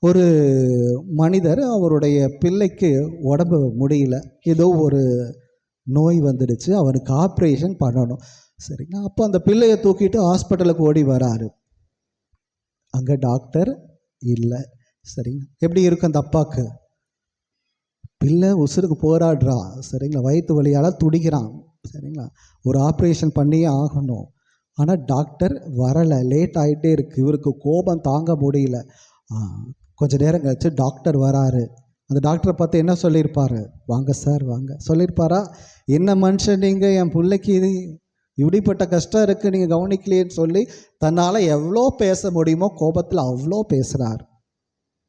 ஒரு மனிதர் அவருடைய பிள்ளைக்கு உடம்பு முடியல. ஏதோ ஒரு நோய் வந்துடுச்சு. அவனுக்கு ஆப்ரேஷன் பண்ணணும். சரிங்களா? அப்போ அந்த பிள்ளையை தூக்கிட்டு ஹாஸ்பிட்டலுக்கு ஓடி வராரு. அங்கே டாக்டர் இல்லை. சரிங்க எப்படி இருக்கும் அந்த அப்பாவுக்கு? பிள்ளை உசுருக்கு போராடுறான் சரிங்களா? வயிற்று வலியால் துடிக்கிறான். சரிங்களா? ஒரு ஆப்ரேஷன் பண்ணியே ஆகணும். ஆனால் டாக்டர் வரலை. லேட் ஆகிட்டே இருக்குது இவருக்கு கோபம் தாங்க முடியல. கொஞ்சம் கொஞ்ச நேரம் கழிச்சு டாக்டர் வராரு. அந்த டாக்டரை பார்த்து என்ன சொல்லியிருப்பார்? வாங்க சார் வாங்க. சொல்லியிருப்பாரா? என்ன மனுஷன் நீங்கள் என் பிள்ளைக்கு இது இப்படிப்பட்ட கஷ்டம் இருக்குது நீங்கள் கவனிக்கலையேன்னு சொல்லி தன்னால் எவ்வளோ பேச முடியுமோ கோபத்தில் அவ்வளோ பேசுகிறார்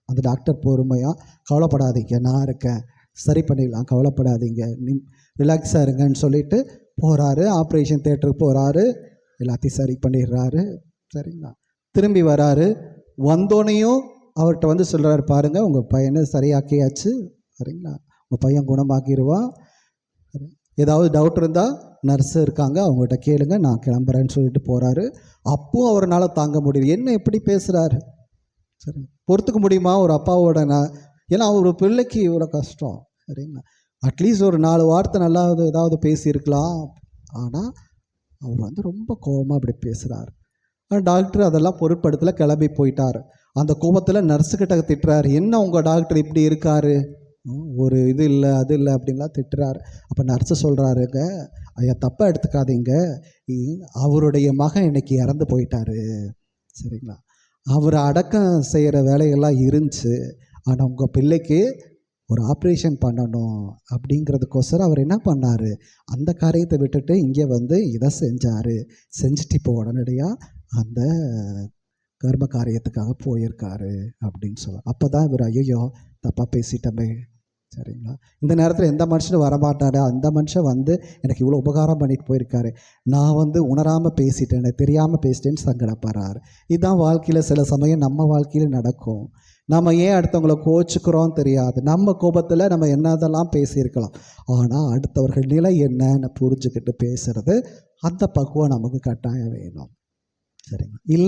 அந்த டாக்டர் பொறுமையாக கவலைப்படாதீங்க நான் இருக்கேன். சரி பண்ணிடலாம் கவலைப்படாதீங்க. நீ ரிலாக்ஸாக இருங்கன்னு சொல்லிட்டு போகிறாரு ஆப்ரேஷன் தேட்டருக்கு போகிறாரு எல்லாத்தையும் சரி பண்ணிடுறாரு. சரிங்களா? திரும்பி வராரு. வந்தோனையும் அவர்கிட்ட வந்து சொல்கிறாரு பாருங்கள் உங்கள் பையனை சரியாக்கியாச்சு. சரிங்களா? உங்கள் பையன் குணமாக்கிடுவான் ஏதாவது டவுட் இருந்தால் நர்ஸு இருக்காங்க அவங்ககிட்ட கேளுங்க நான் கிளம்புறேன்னு சொல்லிட்டு போகிறாரு அப்பவும் அவரால் தாங்க முடியல. என்ன எப்படி பேசுகிறாரு சரி பொறுத்துக்க முடியுமா? ஒரு அப்பாவோட நான் ஏன்னா ஒரு பிள்ளைக்கு இவ்வளோ கஷ்டம். சரிங்களா? அட்லீஸ்ட் ஒரு நாலு வார்த்தை நல்லா ஏதாவது பேசியிருக்கலாம். ஆனால் அவர் வந்து ரொம்ப கோபமாக அப்படி பேசுகிறாரு ஆனால் டாக்டர் அதெல்லாம் பொருட்படுத்தல கிளம்பி போயிட்டார். அந்த கோபத்தில் நர்ஸுக்கிட்ட திட்டுறாரு என்ன உங்கள் டாக்டர் இப்படி இருக்காரு? ஒரு இது இல்லை அது இல்லை அப்படின்லாம் திட்டுறாரு. அப்போ நர்ஸு சொல்கிறாருங்க ஐயா தப்பாக எடுத்துக்காதீங்க. அவருடைய மகன் இன்னைக்கு இறந்து போயிட்டாரு. சரிங்களா? அவர் அடக்கம் செய்கிற வேலையெல்லாம் இருந்துச்சு. ஆனால் உங்கள் பிள்ளைக்கு ஒரு ஆப்ரேஷன் பண்ணணும் அப்படிங்கிறதுக்கோசரம் அவர் என்ன பண்ணார்? அந்த காரியத்தை விட்டுட்டு இங்கே வந்து இதை செஞ்சார். செஞ்சுட்டு இப்போ உடனடியாக அந்த கர்ம காரியத்துக்காக போயிருக்காரு அப்படின்னு சொல்ல அப்போ தான் இவர் ஐயோ தப்பாக பேசிட்டமே. சரிங்களா? இந்த நேரத்தில் எந்த மனுஷனும் வரமாட்டாரு. அந்த மனுஷன் வந்து எனக்கு இவ்வளோ உபகாரம் பண்ணிட்டு போயிருக்காரு. நான் வந்து உணராமல் பேசிட்டேன் தெரியாமல் பேசிட்டேன்னு சங்கடப்படுறாரு. இதுதான் வாழ்க்கையில் சில சமயம் நம்ம வாழ்க்கையில் நடக்கும். நம்ம ஏன் அடுத்தவங்கள கோச்சுக்கிறோம் தெரியாது. நம்ம கோபத்தில் நம்ம என்னதெல்லாம் பேசியிருக்கலாம். ஆனால் அடுத்தவர்கள் நிலை என்னன்னு புரிஞ்சுக்கிட்டு பேசுறது அந்த பக்குவம் நமக்கு கட்டாயம் வேணும். சரிங்க. இல்லை